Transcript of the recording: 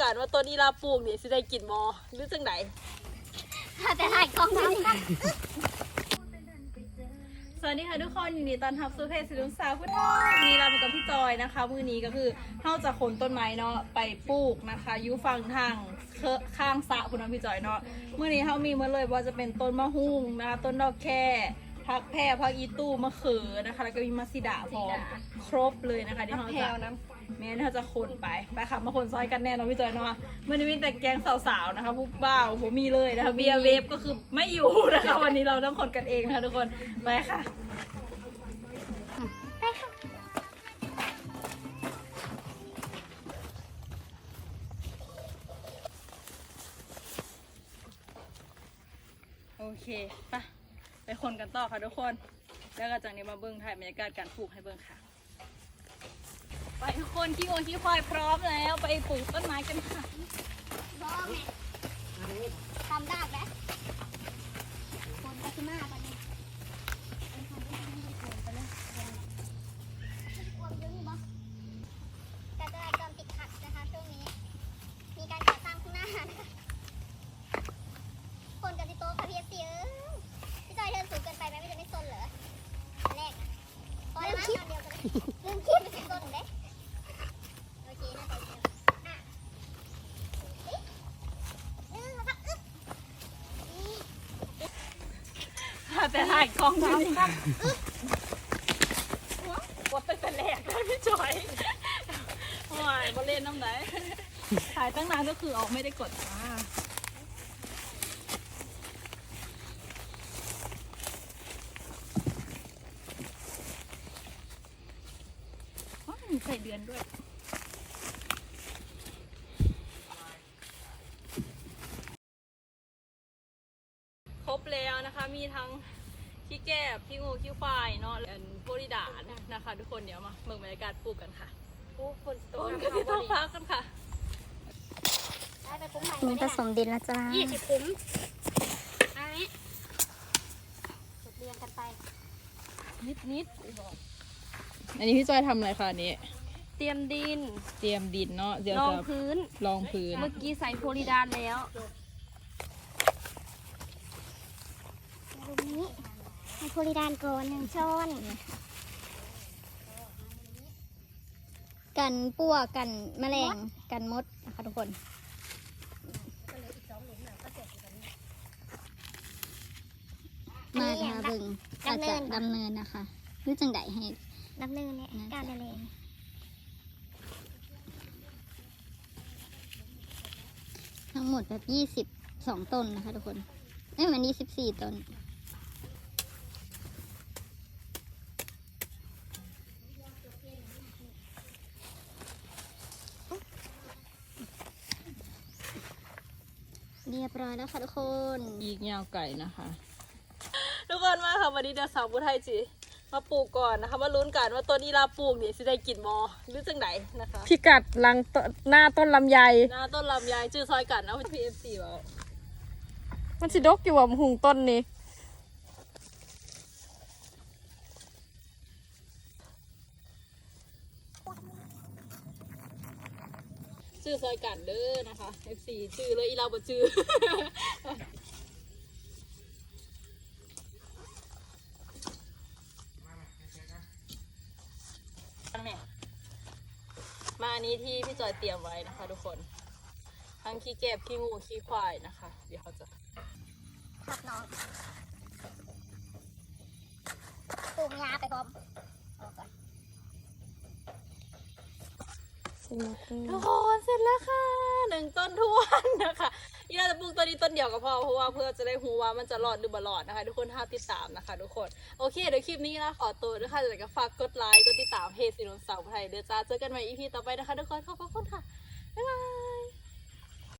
กันว่าต้นอีลาปลูกนี่สิได้กินบ่หรือจังไดถ้าจะถ่ายกล้องน้ำกันสวัสดีค่ะทุกคนยินดีต้อนรับสู่เพจสิลุงสาวพุทธวันนี้เราอยู่กับพี่จอยนะคะ มือนี้ก็คือเท่าจะขนต้นไม้เนาะไปปลูกนะคะอยู่ฝั่งทางเคข้างสระคุณน้องพี่จอยเนาะมือนี้เขามีมาเลยว่าจะเป็นต้นมะฮุ่งนะคะต้นดอกแค่ พักแพร่พักอีตู้มะเขือนะคะ แล้วก็มีมะซิดาพร้อมครบเลยนะคะที่เขาจะแม้เขาจะขนไปไปค่ะมาขนซอยกันแน่เนอนพี่จอยเนาะมื่อนี้มีแต่แกงสาวๆนะคะผู้บ่าวผมมีเลยนะคะเบียร์เวฟก็คือไม่อยู่นะคะวันนี้เราต้องขนกันเองนะคะทุกคนไปค่ะโอเคไปะ ไปคนกันต่อค่ะทุกคน แล้วก็จากนี้มาเบิ้งถ่ายบรรยากาศการปลูกให้เบิ้งค่ะ ไปทุกคนขี้วัวขี้ควายพร้อมแล้วไปปลูกต้นไม้กันค่ะพร้อมไหมทำได้ไหมคนไปที่มาตอนนี้เป็นคนที่ไม่ได้โกนไปเลยกวนยังบ่การจราจรติดขัดนะคะช่วงนี้ มีการก่อสร้างข้างหน้านะคะคนกันที่โต๊ะค่ะพี่เอฟซีเอ้ยพี่จอยเดินสูงเกินไปไหมไม่จะไม่ซนเหรออันแรกนะ พอแล้วมั้งตอนเดียวกันเลยลืมคิดไม่ถึงต้นเด้โอเคน่าจะโอเคอะอืมแล้วก็อึ๊บนี่แต่ถ่ายกล้องอยู่นี่กดตั้งแต่แรกแล้วพี่จอยโอ้ยบอเล่นน้ำไหนถ่ายตั้งนานก็คือออกไม่ได้กดจ้าว้าวมี ใส่เดือนด้วย ครบแล้วนะคะ มีทั้งขี้แก้บขี้งูขี้ควายเนาะและโบริดานนะคะ ทุกคนเดี๋ยวมาเมืองบรรยากาศปลูกกันค่ะโอ้คนต้นก็ที่ต้องพักกันค่ะได้ไปคุ้มใหม่นี่ผสมดินแล้วจ้ายี่สิบคุ้มอันนี้จดเรียงกันไป นิดนิดอั นนี้พี่จอยทำอะไรคะอันนี้ เตรียมดินเตรียมดินเนาะเดี๋ยวรองจะพื้น ลองพื้น เมื่อกี้ใส่โพลีดานแล้วตรงนี้ให้โพลิดานก่อนหนึ่งช้อน กันปัวกันแมลงกันมดนะคะทุกคนมาค่ะเบึงอาจจะดำเนินนะคะหรือจังไดให้ น้ำเนินเนี่ยนะการละเลงทั้งหมดแบบยี่สิบสองต้นนะคะทุกคนเอ้ยมันยี่สิบสี่ต้นเรียบร้อยแล้วค่ะทุกคน อีกยาวไก่นะคะ ทุกคนมาค่ะวันนี้เดี๋ยวสาวผู้ไทยจี มาปลูกก่อนนะคะมาลุ้นกันว่าต้นอีลาปลูกนี่สิได้กินมอหรือจังไดนะคะพิกัดหลังตหน้าต้นลำไย หน้าต้นลำไยชื่อซอยกันนะพี่เอฟซีบอกมันสิดกอยู่ว่าหุงต้นนี้ชื่อซอยกันเด้อนะคะ FC ชื่อเลยอีลาบ่ชื่อ มาอันนี้ที่พี่จอยเตรียมไว้นะคะ ทุกคน ทั้งขี้เก็บขี้งูขี้ควายนะคะ เดี๋ยวเขาจะผักน้องปลูกยาไปพร้อมเอาก่อนทุกคนเสร็จแล้วค่ะหนึ่งต้นทวนนะคะอีน่า จะปลูกต้นนี้ต้นเดียวก็พอเพราะว่าเพื่อจะได้หูว่ามันจะรอดหรือบ่รอดนะคะ ทุกคนห้ามติดตามนะคะ ทุกคนโอเคเดี๋ยวคลิปนี้นะขอตัวด้วยค่ะแต่ก็ฝากกดไลค์กดติดตามเพจสินนสาวไทยเดี๋ยวจ้าเจอกันใหม่อีพีต่อไปนะคะ ทุกคนขอบคุณค่ะ